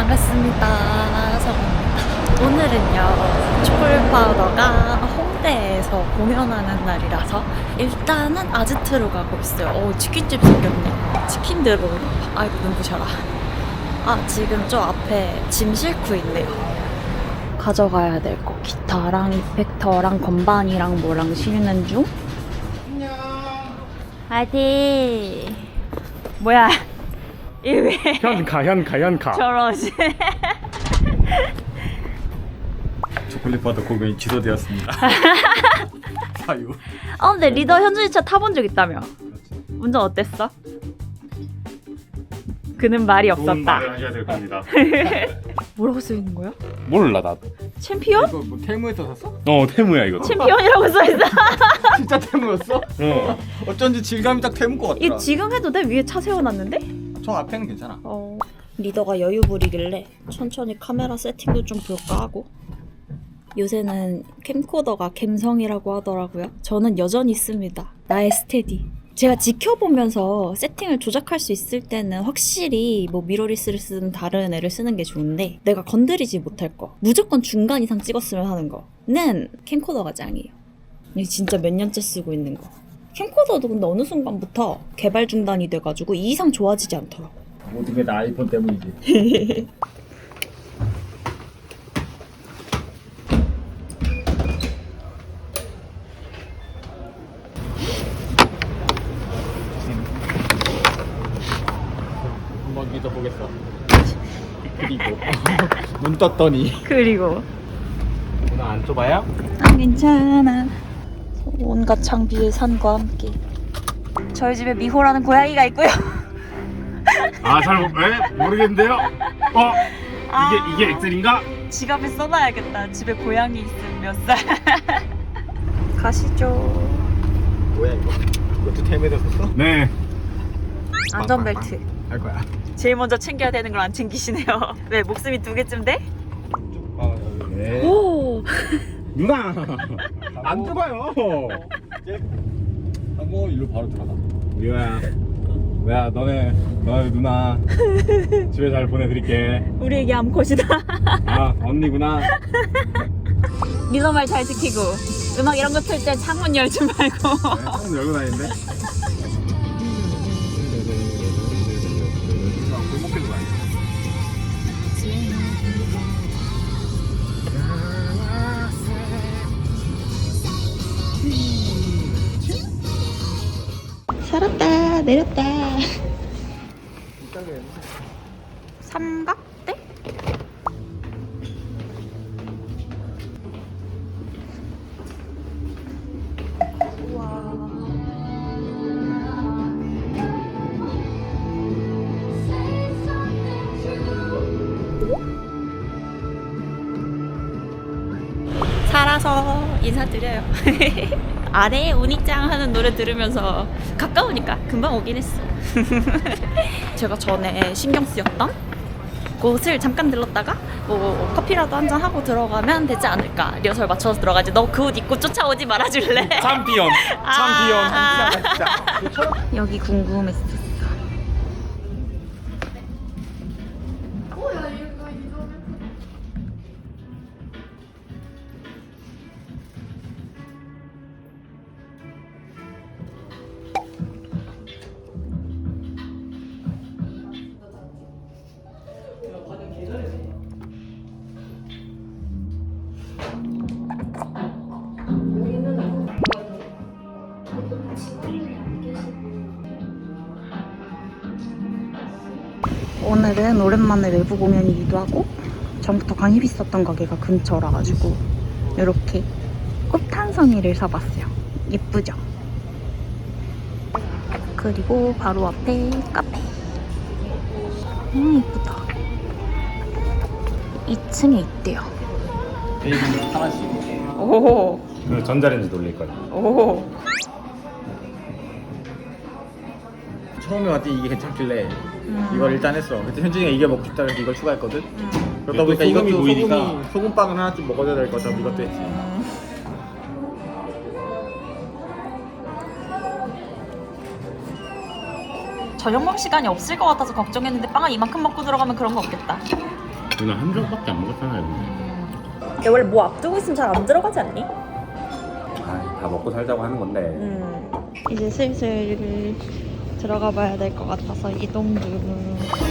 반갑습니다. 서입니다 오늘은요, 초콜릿 파우더가 홍대에서 공연하는 날이라서 일단은 아지트로 가고 있어요. 어, 치킨집 생겼네. 치킨들로. 아이고, 눈부셔라. 아, 지금 저 앞에 짐 싣고 있네요. 가져가야 될 거. 기타랑 이펙터랑 건반이랑 뭐랑 실는 중. 안녕. 화이팅. 뭐야. 이왜 현가 현가 현가 저러지? 초콜릿 바다 공연이 취소되었습니다 사유 어, 근데 리더 현준이 차 타본 적 있다며? 운전 어땠어? 그는 말이 좋은 없었다. 말을 하셔야 될 겁니다 뭐라고 써 있는 거야? 몰라 나도 챔피언? 이거 뭐 테무에서 샀어? 어 태무야 이거 챔피언이라고 써 있어. 진짜 테무였어? 어 어쩐지 질감이 딱 테무 것이 같더라. 지금 해도 돼? 위에 차 세워놨는데? 총 앞에는 괜찮아. 어. 리더가 여유 부리길래 천천히 카메라 세팅도 좀 볼까 하고. 요새는 캠코더가 갬성이라고 하더라고요. 저는 여전히 씁니다. 나의 스테디. 제가 지켜보면서 세팅을 조작할 수 있을 때는 확실히 뭐 미러리스를 쓰든 다른 애를 쓰는 게 좋은데 내가 건드리지 못할 거 무조건 중간 이상 찍었으면 하는 거는 캠코더가 짱이에요. 이게 진짜 몇 년째 쓰고 있는 거. 캠코더도 근데 어느 순간부터 개발 중단이 돼가지고 이 이상 좋아지지 않더라고. 모든 게 다 아이폰 때문이지. 한번 믿어보겠어. 그리고 눈 떴더니 그리고 오늘 안 좁아요? 아, 괜찮아. 온갖 장비의 산과 함께 저희 집에 미호라는 고양이가 있고요. 아잘 모르겠는데요 어 아, 이게 이게 엑셀인가 지갑에 써놔야겠다. 집에 고양이 있으면 몇 살? 가시죠. 뭐야 이거? 이것도 테무에서 샀어? 네 안전벨트. 할 거야. 제일 먼저 챙겨야 되는 걸 안 챙기시네요. 왜 목숨이 두 개쯤 돼? 아, 네. 오. 누나 안 좁아요. 하고 일로 바로 들어가. 유아야. 왜야 너네 너네 누나 집에 잘 보내드릴게. 우리에게 암컷이다. 아 언니구나. 리더 말잘 지키고 음악 이런 거 틀 때 창문 열지 말고. 창문 열고 다니는데 살았다 내렸다. 삼각대? 살아서 인사드려요. 아래 운이짱 하는 노래 들으면서 가까우니까 금방 오긴 했어. 제가 전에 신경 쓰였던 곳을 잠깐 들렀다가 뭐 커피라도 한 잔 하고 들어가면 되지 않을까 리허설 맞춰서 들어가지 너 그 옷 입고 쫓아오지 말아줄래? 챔피언 아. 챔피언 여기 궁금했어. 오늘은 오랜만에 외부 공연이기도 하고 전부터 관심 있었던 가게가 근처라 가지고 이렇게 꽃한송이를 사봤어요. 예쁘죠? 그리고 바로 앞에 카페. 음 예쁘다. 2층에 있대요. 베이비 하나씩. 오, 그 전자레인지 돌릴 거야 오. 처음에 왔더니 이게 괜찮길래 음. 이걸 일단 했어. 그때 현준이가 이게 먹고 싶다 그래서 이걸 추가했거든. 음. 그러다 보니까 또 이것도 보이니까. 소금이 소금빵은 하나쯤 먹어야 될것 같아서 이것도 했지. 저녁 먹을 시간이 없을 것 같아서 걱정했는데 빵을 이만큼 먹고 들어가면 그런 거 없겠다. 오늘 한 조각밖에 안 먹었잖아요 근데 야, 원래 뭐 앞두고 있으면 잘 안 들어가지 않니? 아, 다 먹고 살자고 하는 건데. 음. 이제 슬슬 들어가 봐야 될 것 같아서 이동 중.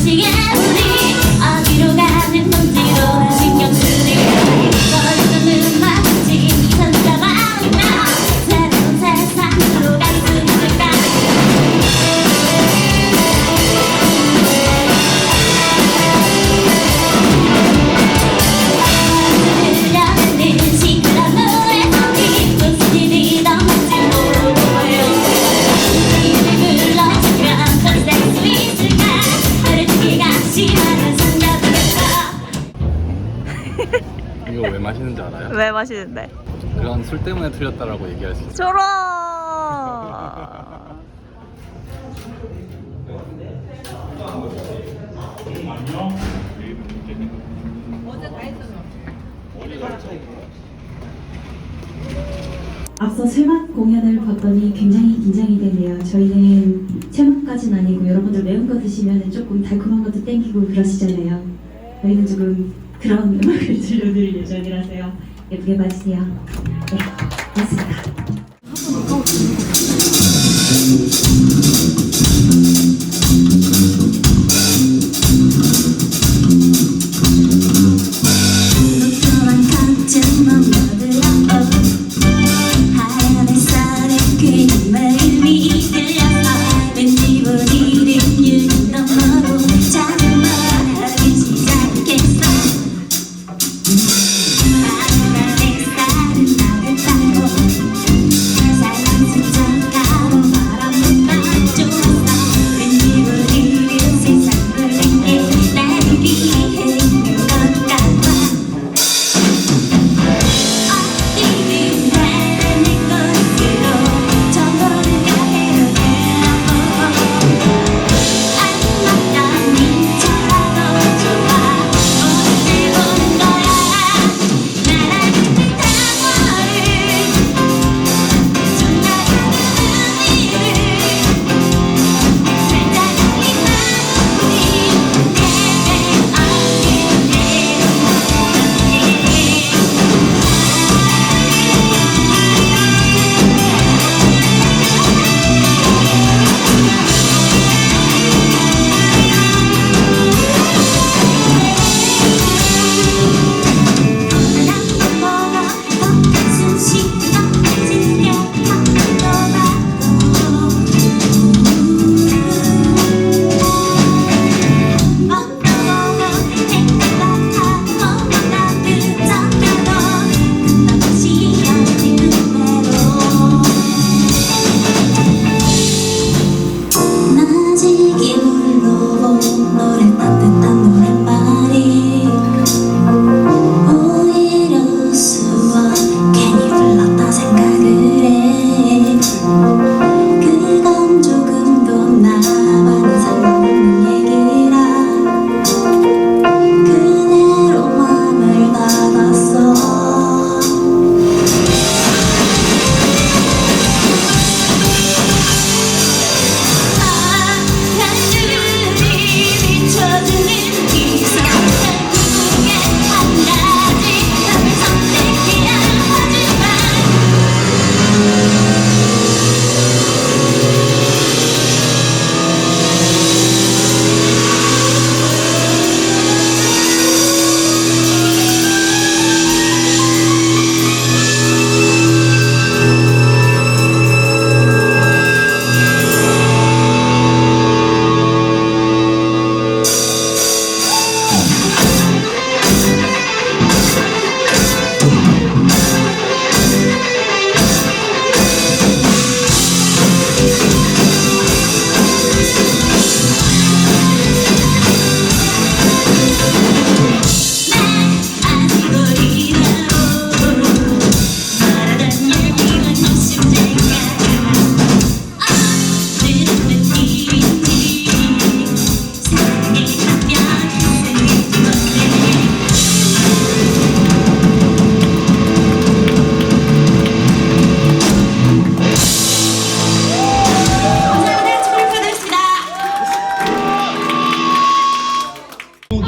손수 왜 마시는데? 그런 술 때문에 틀렸다라고 얘기할 수 있어요 저런. 앞서 세맛 공연을 봤더니 굉장히 긴장이 되네요. 저희는 세맛까지는 아니고 여러분들 매운 거 드시면 조금 달콤한 것도 땡기고 그러시잖아요. 저희는 조금 그런 음악을 들려드릴 예정이라서요. 예쁘게 봐주세요. 네, 고맙습니다.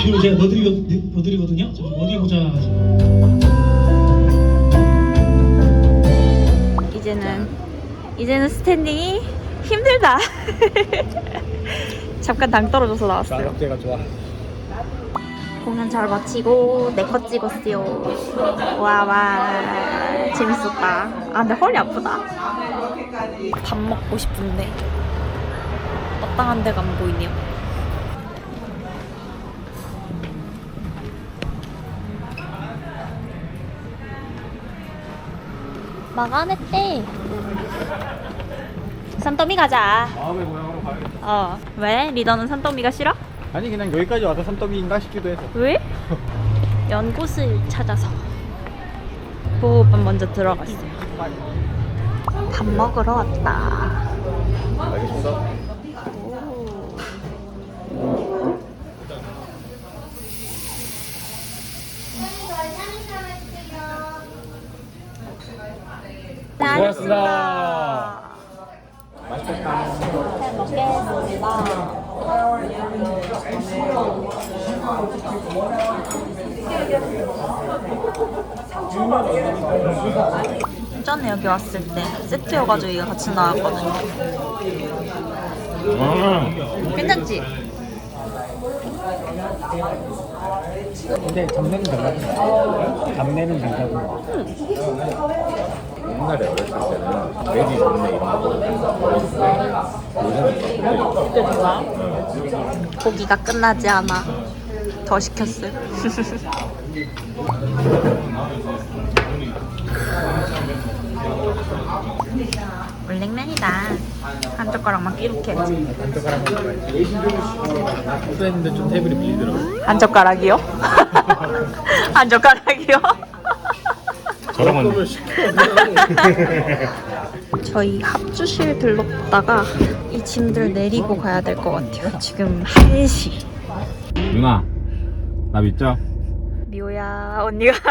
뒤로 제가 넣어드리거, 네, 넣어드리거든요. 잠시 어디 보자. 이제는 이제는 스탠딩이 힘들다. 잠깐 당 떨어져서 나왔어요. 가 좋아. 공연 잘 마치고 내 컷 찍었어요. 와와 재밌었다. 아 근데 허리 아프다. 밥 먹고 싶은데 마땅한 데가 안 보이네요. 마감했대. 산더미 가자. 마음의 고향으로 가야겠다. 어 왜? 리더는 산더미가 싫어? 아니 그냥 여기까지 와서 산더미인가 싶기도 해서. 왜? 연곳을 찾아서 보호밥 먼저 들어갔어요 밥 먹으러 왔다 알겠습니다. 고맙습니다 맛있겠다. 잘 먹겠습니다 전에 여기 왔을 때 세트여가지고 이게 같이 나왔거든요 괜찮지? 근데 잡내는 괜찮아. 잡내는 괜찮아. 옛날에 어렸을 때는 돼지 잡내 이런 거 먹었는데 요새는 그때 좋아? 고기가 끝나지 않아 더 시켰어요 물냉면이다 한 젓가락만 한 젓가락만 들어가야지. 후했는데 좀 테이블이 밀리더라고. 한 젓가락이요? 한 젓가락이요? 저랑은 저희 합주실 들렀다가 이 짐들 내리고 가야 될 것 같아요 지금 1시 누나 나 믿죠? 미호야 언니가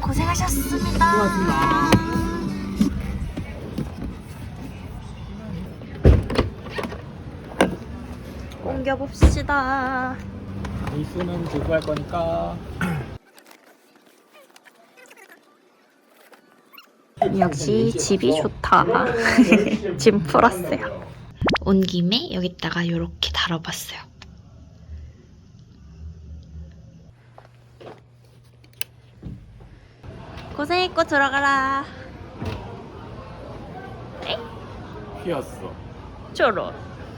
고생하셨습니다. 옮겨봅시다. 이수는 들고 할 거니까. 역시 집이 좋다. 짐 풀었어요. 온 김에 여기다가 이렇게 달아봤어요. 고생했고 들어가라. 휘었어. 저런.